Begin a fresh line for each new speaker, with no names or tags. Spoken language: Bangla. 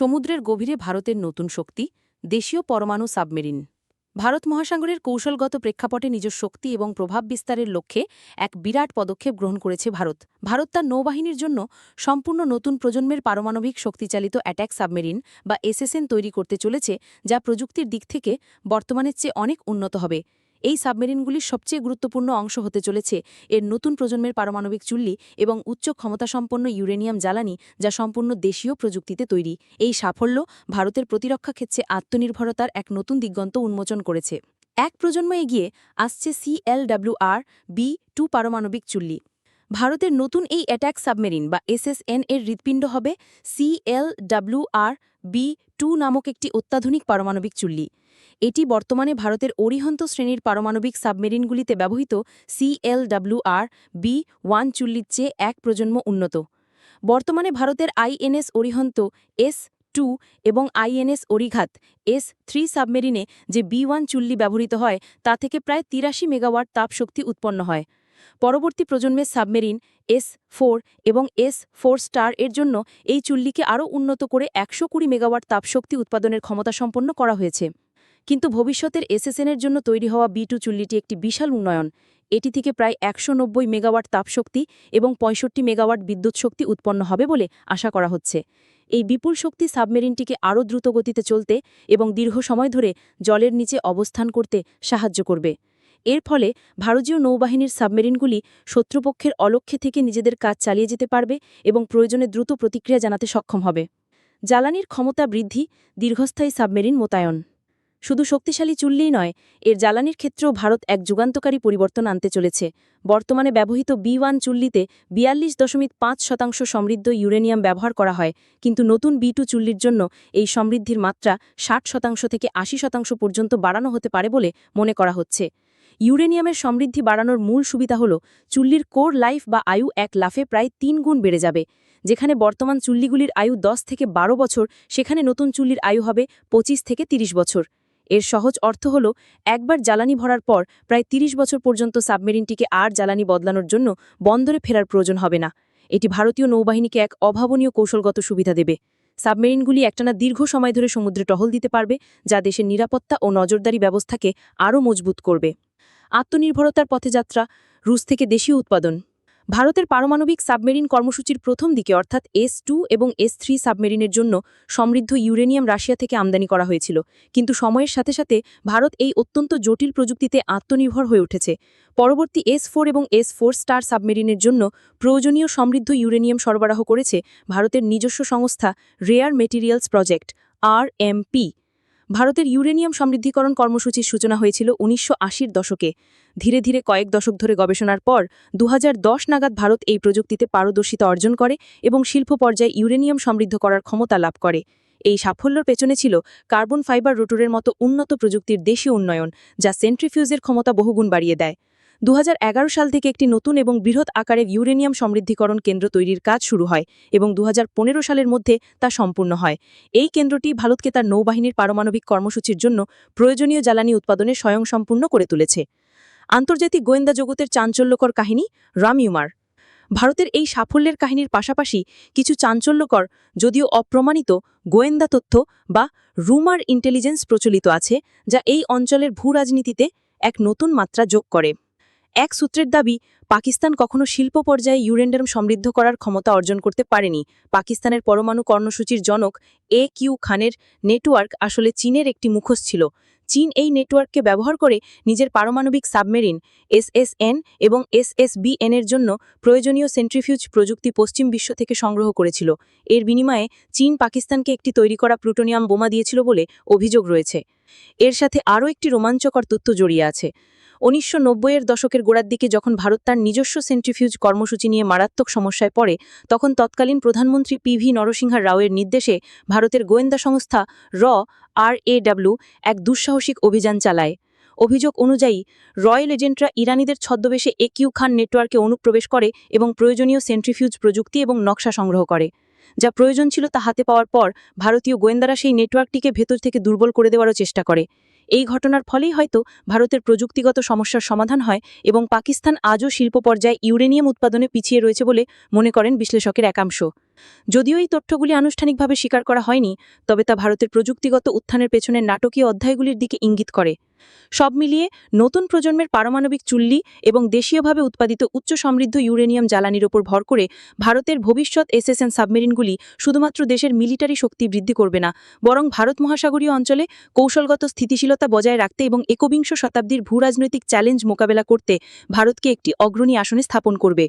সমুদ্রের গভীরে ভারতের নতুন শক্তি, দেশীয় পরমাণু সাবমেরিন। ভারত মহাসাগরের কৌশলগত প্রেক্ষাপটে নিজ শক্তি এবং প্রভাব বিস্তারের লক্ষ্যে এক বিরাট পদক্ষেপ গ্রহণ করেছে ভারত। ভারত তার নৌবাহিনীর জন্য সম্পূর্ণ নতুন প্রজন্মের পারমাণবিক শক্তিচালিত অ্যাট্যাক সাবমেরিন বা এসএসএন তৈরি করতে চলেছে, যা প্রযুক্তির দিক থেকে বর্তমানের চেয়ে অনেক উন্নত হবে। এই সাবমেরিনগুলির সবচেয়ে গুরুত্বপূর্ণ অংশ হতে চলেছে। এর নতুন প্রজন্মের পারমাণবিক চুল্লি এবং উচ্চ ক্ষমতাসম্পন্ন ইউরেনিয়াম জ্বালানি যা সম্পূর্ণ দেশীয় প্রযুক্তিতে তৈরি। এই সাফল্য ভারতের প্রতিরক্ষা ক্ষেত্রে আত্মনির্ভরতার এক নতুন দিগন্ত উন্মোচন করেছে। এক প্রজন্ম এগিয়ে আসছে সিএলডাব্লিউআর বি টু পারমাণবিক চুল্লি। ভারতের নতুন এই অ্যাট্যাক সাবমেরিন বা এসএসএন এর হৃৎপিণ্ড হবে সিএলডব্লিউআর বি টু নামক একটি অত্যাধুনিক পারমাণবিক চুল্লি। এটি বর্তমানে ভারতের অরিহন্ত শ্রেণির পারমাণবিক সাবমেরিনগুলিতে ব্যবহৃত সিএলডব্লিউআর বি ওয়ান চুল্লির চেয়ে এক প্রজন্ম উন্নত। বর্তমানে ভারতের আইএনএস অরিহন্ত এস টু এবং আইএনএস অরিঘাত এস থ্রি সাবমেরিনে যে বি ওয়ান চুল্লি ব্যবহৃত হয়, তা থেকে প্রায় তিরাশি মেগাওয়াট তাপশক্তি উৎপন্ন হয়। পরবর্তী প্রজন্মের সাবমেরিন, এস ফোর এবং এস ফোর স্টার এর জন্য এই চুল্লিকে আরও উন্নত করে একশো কুড়ি মেগাওয়াট তাপশক্তি উৎপাদনের ক্ষমতা সম্পন্ন করা হয়েছে। কিন্তু ভবিষ্যতের এসএসএনের জন্য তৈরি হওয়া বি টু চুল্লিটি একটি বিশাল উন্নয়ন। এটি থেকে প্রায় একশো নব্বই মেগাওয়াট তাপশক্তি এবং পঁয়ষট্টি মেগাওয়াট বিদ্যুৎ শক্তি উৎপন্ন হবে বলে আশা করা হচ্ছে। এই বিপুল শক্তি সাবমেরিনটিকে আরও দ্রুত গতিতে চলতে এবং দীর্ঘ সময় ধরে জলের নিচে অবস্থান করতে সাহায্য করবে। এর ফলে ভারতীয় নৌবাহিনীর সাবমেরিনগুলি শত্রুপক্ষের অলক্ষ্যে থেকে নিজেদের কাজ চালিয়ে যেতে পারবে এবং প্রয়োজনে দ্রুত প্রতিক্রিয়া জানাতে সক্ষম হবে। জ্বালানির ক্ষমতা বৃদ্ধি, দীর্ঘস্থায়ী সাবমেরিন মোতায়ন। শুধু শক্তিশালী চুল্লিই নয়, এর জ্বালানির ক্ষেত্রেও ভারত এক যুগান্তকারী পরিবর্তন আনতে চলেছে। বর্তমানে ব্যবহৃত বি ওয়ান চুল্লিতে বিয়াল্লিশ দশমিক পাঁচ শতাংশ সমৃদ্ধ ইউরেনিয়াম ব্যবহার করা হয়, কিন্তু নতুন বি টু চুল্লির জন্য এই সমৃদ্ধির মাত্রা ষাট শতাংশ থেকে আশি শতাংশ পর্যন্ত বাড়ানো হতে পারে বলে মনে করা হচ্ছে। ইউরেনিয়ামের সমৃদ্ধি বাড়ানোর মূল সুবিধা হল, চুল্লির কোর লাইফ বা আয়ু এক লাফে প্রায় তিন গুণ বেড়ে যাবে। যেখানে বর্তমান চুল্লিগুলির আয়ু দশ থেকে বারো বছর, সেখানে নতুন চুল্লির আয়ু হবে পঁচিশ থেকে ৩০ বছর। এর সহজ অর্থ হল, একবার জ্বালানি ভরার পর প্রায় ৩০ বছর পর্যন্ত সাবমেরিনটিকে আর জ্বালানি বদলানোর জন্য বন্দরে ফেরার প্রয়োজন হবে না। এটি ভারতীয় নৌবাহিনীকে এক অভাবনীয় কৌশলগত সুবিধা দেবে। সাবমেরিনগুলি একটানা দীর্ঘ সময় ধরে সমুদ্রে টহল দিতে পারবে, যা দেশের নিরাপত্তা ও নজরদারি ব্যবস্থাকে আরও মজবুত করবে। আত্মনির্ভরতার পথে যাত্রা, রুশ থেকে দেশীয় উৎপাদন। ভারতের পারমাণবিক সাবমেরিন কর্মসূচির প্রথম দিকে, অর্থাৎ এস টু এবং এস থ্রি সাবমেরিনের জন্য সমৃদ্ধ ইউরেনিয়াম রাশিয়া থেকে আমদানি করা হয়েছিল। কিন্তু সময়ের সাথে সাথে ভারত এই অত্যন্ত জটিল প্রযুক্তিতে আত্মনির্ভর হয়ে উঠেছে। পরবর্তী এস ফোর এবং এস ফোর স্টার সাবমেরিনের জন্য প্রয়োজনীয় সমৃদ্ধ ইউরেনিয়াম সরবরাহ করেছে ভারতের নিজস্ব সংস্থা রেয়ার মেটেরিয়ালস প্রজেক্ট, আর ভারতের ইউরেনিয়াম সমৃদ্ধিকরণ কর্মসূচির সূচনা হয়েছিল উনিশশো দশকে। ধীরে ধীরে কয়েক দশক ধরে গবেষণার পর দু হাজার দশ নাগাদ ভারত এই প্রযুক্তিতে পারদর্শিতা অর্জন করে এবং শিল্প পর্যায়ে ইউরেনিয়াম সমৃদ্ধ করার ক্ষমতা লাভ করে। এই সাফল্যর পেছনে ছিল কার্বন ফাইবার রোটরের মতো উন্নত প্রযুক্তির দেশীয় উন্নয়ন, যা সেন্ট্রিফিউজের ক্ষমতা বহুগুণ বাড়িয়ে দেয়। দু হাজার এগারো সাল থেকে একটি নতুন এবং বৃহৎ আকারের ইউরেনিয়াম সমৃদ্ধিকরণ কেন্দ্র তৈরির কাজ শুরু হয় এবং দু হাজার পনেরো সালের মধ্যে তা সম্পূর্ণ হয়। এই কেন্দ্রটি ভারতকে তার নৌবাহিনীর পারমাণবিক কর্মসূচির জন্য প্রয়োজনীয় জ্বালানি উৎপাদনে স্বয়ংসম্পূর্ণ করে তুলেছে। আন্তর্জাতিক গোয়েন্দা জগতের চাঞ্চল্যকর কাহিনী রামিউমার। ভারতের এই সাফল্যের কাহিনীর পাশাপাশি কিছু চাঞ্চল্যকর, যদিও অপ্রমাণিত, গোয়েন্দা তথ্য বা রুমার ইন্টেলিজেন্স প্রচলিত আছে, যা এই অঞ্চলের ভূ রাজনীতিতে এক নতুন মাত্রা যোগ করে। এক সূত্রের দাবি, পাকিস্তান কখনো শিল্প পর্যায়ে ইউরেন্ডাম সমৃদ্ধ করার ক্ষমতা অর্জন করতে পারেনি। পাকিস্তানের পরমাণু কর্মসূচির জনক এ কিউ খানের নেটওয়ার্ক আসলে চীনের একটি মুখোশ ছিল। চীন এই নেটওয়ার্ককে ব্যবহার করে নিজের পারমাণবিক সাবমেরিন এসএসএন এবং এসএসবিএন এর জন্য প্রয়োজনীয় সেন্ট্রিফিউজ প্রযুক্তি পশ্চিম বিশ্ব থেকে সংগ্রহ করেছিল। এর বিনিময়ে চীন পাকিস্তানকে একটি তৈরি করা প্লুটোনিয়াম বোমা দিয়েছিল বলে অভিযোগ রয়েছে। এর সাথে আরও একটি রোমাঞ্চকর তথ্য জড়িয়ে আছে। উনিশশো এর দশকের গোড়ার দিকে যখন ভারত তার নিজস্ব সেন্ট্রিফিউজ কর্মসূচি নিয়ে মারাত্মক সমস্যায় পড়ে, তখন তৎকালীন প্রধানমন্ত্রী পি ভি নরসিংহা রাওয়ের নির্দেশে ভারতের গোয়েন্দা সংস্থা র, আর এক দুঃসাহসিক অভিযান চালায়। অভিযোগ অনুযায়ী রয়্যাল এজেন্টরা ইরানিদের ছদ্মবেশে একিউ খান নেটওয়ার্কে অনুপ্রবেশ করে এবং প্রয়োজনীয় সেন্ট্রিফিউজ প্রযুক্তি এবং নকশা সংগ্রহ করে। যা প্রয়োজন ছিল তা হাতে পাওয়ার পর, ভারতীয় গোয়েন্দারা সেই নেটওয়ার্কটিকে ভেতর থেকে দুর্বল করে দেওয়ারও চেষ্টা করে। এই ঘটনার ফলেই হয়তো ভারতের প্রযুক্তিগত সমস্যার সমাধান হয় এবং পাকিস্তান আজও শিল্প পর্যায়ে ইউরেনিয়াম উৎপাদনে পিছিয়ে রয়েছে বলে মনে করেন বিশ্লেষকের একাংশ।
যদিও এই তথ্যগুলি আনুষ্ঠানিকভাবে স্বীকার করা হয়নি, তবে তা ভারতের প্রযুক্তিগত উত্থানের পেছনের নাটকীয় অধ্যায়গুলির দিকে ইঙ্গিত করে। সব মিলিয়ে নতুন প্রজন্মের পারমাণবিক চুল্লি এবং দেশীয়ভাবে উৎপাদিত উচ্চ সমৃদ্ধ ইউরেনিয়াম জ্বালানির ওপর ভর করে ভারতের ভবিষ্যৎ এসএসএন সাবমেরিনগুলি শুধুমাত্র দেশের মিলিটারি শক্তি বৃদ্ধি করবে না, বরং ভারত মহাসাগরীয় অঞ্চলে কৌশলগত স্থিতিশীলতা বজায় রাখতে এবং একবিংশ শতাব্দীর ভূরাজনৈতিক চ্যালেঞ্জ মোকাবেলা করতে ভারতকে একটি অগ্রণী আসনে স্থাপন করবে।